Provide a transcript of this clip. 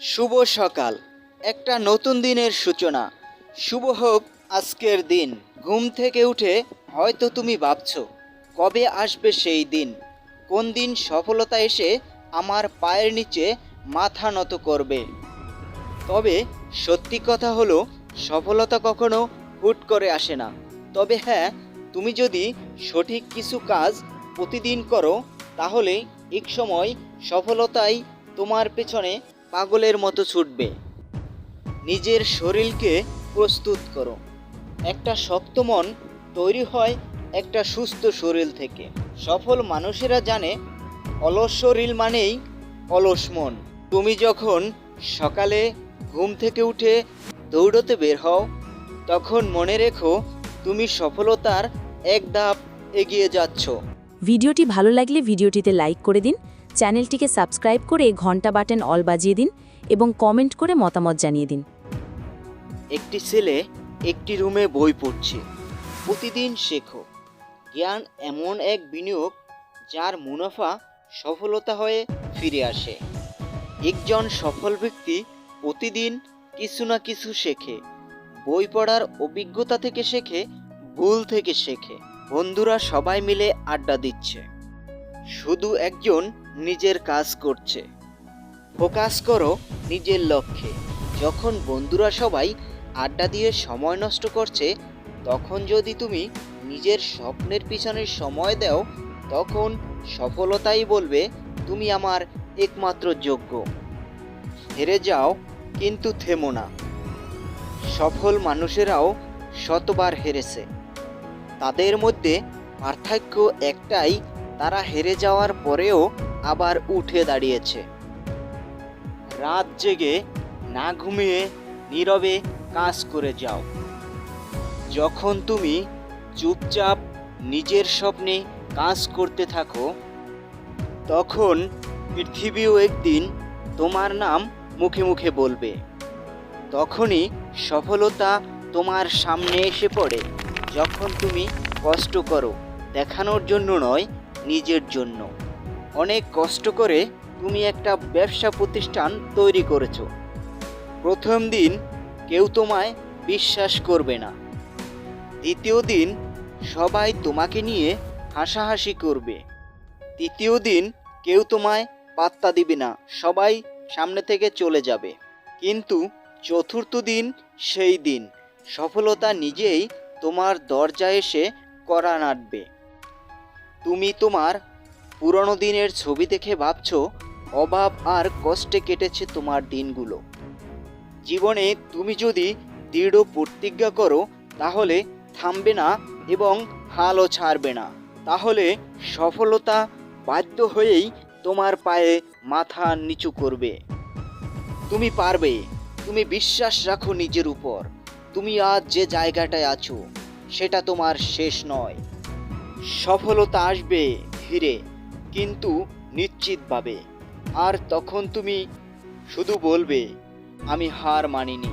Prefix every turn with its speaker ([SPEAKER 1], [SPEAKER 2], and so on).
[SPEAKER 1] শুভ সকাল। একটা নতুন দিনের সূচনা। শুভ হোক আজকের দিন। ঘুম থেকে উঠে হয়তো তুমি ভাবছ, কবে আসবে সেই দিন? কোন দিন সফলতা এসে আমার পায়ের নিচে মাথা নত করবে? তবে সত্যি কথা হলো, সফলতা কখনো হুট করে আসে না। তবে হ্যাঁ তুমি যদি সঠিক কিছু কাজ প্রতিদিন করো, তাহলে এক সময় সফলতাই তোমার পেছনে পাগলের মতো ছুটবে। নিজের শরীরকে প্রস্তুত করো। একটা শক্ত মন তৈরি হয় একটা সুস্থ শরীর থেকে। সফল মানুষেরা জানে, অলস শরীর মানেই অলস মন। তুমি যখন সকালে ঘুম থেকে উঠে দৌড়তে বের হও, তখন মনে রেখো তুমি সফলতার এক ধাপ এগিয়ে যাচ্ছ।
[SPEAKER 2] ভিডিওটি ভালো লাগলে ভিডিওটিতে লাইক করে দিন চ্যানেলটিকে সাবস্ক্রাইব করে ঘণ্টা বাটন অল বাজিয়ে দিন এবং কমেন্ট করে মতামত জানিয়ে দিন।
[SPEAKER 1] একটি ছেলে একটি রুমে বই পড়ছে। প্রতিদিন শেখো। জ্ঞান এমন এক বিনিয়োগ যার মুনাফা সফলতা হয়ে ফিরে আসে। একজন সফল ব্যক্তি প্রতিদিন কিছু না কিছু শেখে। বই পড়ার অভিজ্ঞতা থেকে শেখে, ভুল থেকে শেখে। বন্ধুরা সবাই মিলে আড্ডা দিচ্ছে। শুধু একজন নিজের কাজ করছে। ফোকাস করো নিজের লক্ষ্যে। যখন বন্ধুরা সবাই আড্ডা দিয়ে সময় নষ্ট করছে, তখন যদি তুমি নিজের স্বপ্নের পিছনে সময় দাও, তখন সফলতাই বলবে, তুমি আমার একমাত্র যোগ্য। হেরে যাও, কিন্তু থেমো না। সফল মানুষেরাও শতবার হেরেছে। তাদের মধ্যে পার্থক্য একটাই, তারা হেরে যাওয়ার পরেও আবার উঠে দাঁড়িয়েছে। রাত জেগে না ঘুমিয়ে নীরবে কাজ করে যাও। যখন তুমি চুপচাপ নিজের স্বপ্নে কাজ করতে থাকো, তখন পৃথিবীও একদিন তোমার নাম মুখে মুখে বলবে। তখনই সফলতা তোমার সামনে এসে পড়ে, যখন তুমি কষ্ট করো, দেখানোর জন্য নয়, নিজের জন্য। অনেক কষ্ট করে তুমি একটা ব্যবসা প্রতিষ্ঠান তৈরি করেছ। প্রথম দিন কেউ তোমায় বিশ্বাস করবে না। দ্বিতীয় দিন সবাই তোমাকে নিয়ে হাসাহাসি করবে। তৃতীয় দিন কেউ তোমায় পাত্তা দিবে না, সবাই সামনে থেকে চলে যাবে। কিন্তু চতুর্থ দিন সেই দিন, সফলতা নিজেই তোমার দরজায় এসে করা নাটবে তুমি তোমার পুরনো দিনের ছবি দেখে ভাবছ, অভাব আর কষ্টে কেটেছে তোমার দিনগুলো। জীবনে তুমি যদি দৃঢ় প্রতিজ্ঞা করো, তাহলে থামবে না এবং হালও ছাড়বে না। তাহলে সফলতা বাধ্য হয়েই তোমার পায়ে মাথা নিচু করবে। তুমি পারবে, তুমি বিশ্বাস রাখো নিজের উপর। তুমি আজ যে জায়গাটায় আছো, সেটা তোমার শেষ নয়। সফলতা আসবে ধীরে। কিন্তু নিশ্চিতভাবে। আর তখন তুমি শুধু বলবে আমি হার মানিনি।